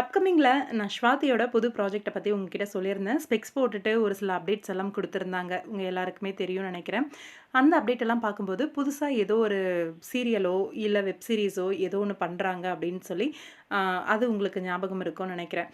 அப்கமிங்கில் நான் ஸ்வாதியோட புது ப்ராஜெக்ட்டை பற்றி உங்ககிட்ட சொல்லியிருந்தேன். ஸ்பெக்ஸ் போட்டுட்டு ஒரு சில அப்டேட்ஸ் எல்லாம் கொடுத்துருந்தாங்க. உங்கள் எல்லாருக்குமே தெரியும்னு நினைக்கிறேன். அந்த அப்டேட் எல்லாம் பார்க்கும்போது புதுசாக ஏதோ ஒரு சீரியலோ இல்லை வெப் சீரிஸோ ஏதோ ஒன்று பண்ணுறாங்க அப்படின்னு சொல்லி அது உங்களுக்கு ஞாபகம் இருக்கும்னு நினைக்கிறேன்.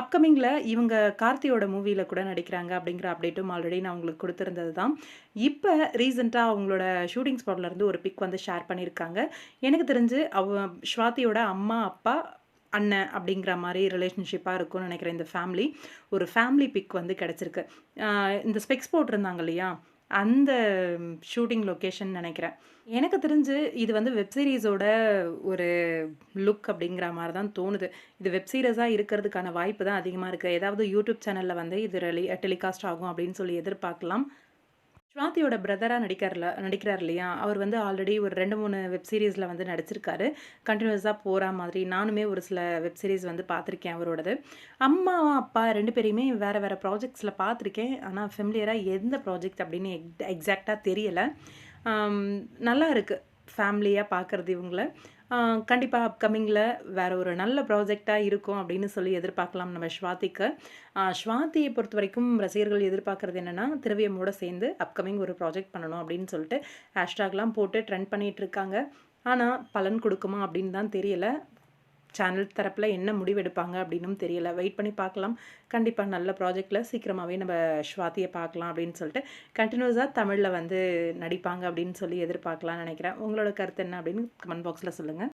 அப்கமிங்கில் இவங்க கார்த்தியோட மூவியில் கூட நடிக்கிறாங்க அப்படிங்கிற அப்டேட்டும் ஆல்ரெடி நான் உங்களுக்கு கொடுத்துருந்தது தான். இப்போ ரீசெண்டாக அவங்களோட ஷூட்டிங் ஸ்பாட்லேருந்து ஒரு பிக் வந்து ஷேர் பண்ணியிருக்காங்க. எனக்கு தெரிஞ்சு அவ ஸ்வாதியோட அம்மா அப்பா அண்ணன் அப்படிங்கிற மாதிரி ரிலேஷன்ஷிப்பாக இருக்கும்னு நினைக்கிறேன் இந்த ஃபேமிலி ஒரு ஃபேமிலி பிக் வந்து கிடச்சிருக்கு. இந்த ஸ்பெக்ஸ் போட்டிருந்தாங்க இல்லையா? அந்த ஷூட்டிங் லொக்கேஷன் நினைக்கிறேன். எனக்கு தெரிஞ்சு இது வந்து வெப் சீரிஸோட ஒரு லுக் அப்படிங்கிற மாதிரி தான் தோணுது. இது வெப் சீரிஸாக இருக்கிறதுக்கான வாய்ப்பு தான் அதிகமாக இருக்குது ஏதாவது யூடியூப் சேனலில் வந்து இது ரெலி டெலிகாஸ்ட் ஆகும் அப்படின்னு சொல்லி எதிர்பார்க்கலாம். ஸ்வாதியோட பிரதராக நடிக்கிறல நடிக்கிறார் இல்லையா? அவர் வந்து ஆல்ரெடி ஒரு ரெண்டு மூணு வெப் சீரிஸில் வந்து நடிச்சிருக்காரு. கண்டினியூஸாக போகிற மாதிரி நானுமே ஒரு சில வெப் சீரிஸ் வந்து பார்த்துருக்கேன் அவரோடது. அம்மாவும் அப்பா ரெண்டு பேரையுமே வேறு வேறு ப்ராஜெக்ட்ஸில் பார்த்துருக்கேன். ஆனால் ஃபெமிலியராக எந்த ப்ராஜெக்ட் அப்படின்னு எக் எக்ஸாக்டாக தெரியலை. நல்லா இருக்குது ஃபேமிலியாக பார்க்குறது இவங்கள. கண்டிப்பாக அப்கமிங்கில் வேறு ஒரு நல்ல ப்ராஜெக்டாக இருக்கும் அப்படின்னு சொல்லி எதிர்பார்க்கலாம் நம்ம ஸ்வாதிக்கு. ஸ்வாதியை பொறுத்த வரைக்கும் ரசிகர்கள் எதிர்பார்க்குறது என்னென்னா திரவியமோட சேர்ந்து அப்கமிங் ஒரு ப்ராஜெக்ட் பண்ணணும் அப்படின்னு சொல்லிட்டு ஹேஷ்டாக்லாம் போட்டு ட்ரெண்ட் பண்ணிகிட்ருக்காங்க ஆனால் பலன் கொடுக்குமா அப்படின்னு தான் தெரியல. சேனல் தரப்பில் என்ன முடிவெடுப்பாங்க அப்படின்னும் தெரியல. வெயிட் பண்ணி பார்க்கலாம். கண்டிப்பாக நல்ல ப்ராஜெக்டில் சீக்கிரமாகவே நம்ம ஸ்வாதியை பார்க்கலாம் அப்படின்னு சொல்லிட்டு கண்டினியூஸாக தமிழில் வந்து நடிப்பாங்க அப்படின்னு சொல்லி எதிர்பார்க்கலாம்னு நினைக்கிறேன். உங்களோட கருத்து என்ன அப்படின்னு கமெண்ட் பாக்ஸில் சொல்லுங்கள்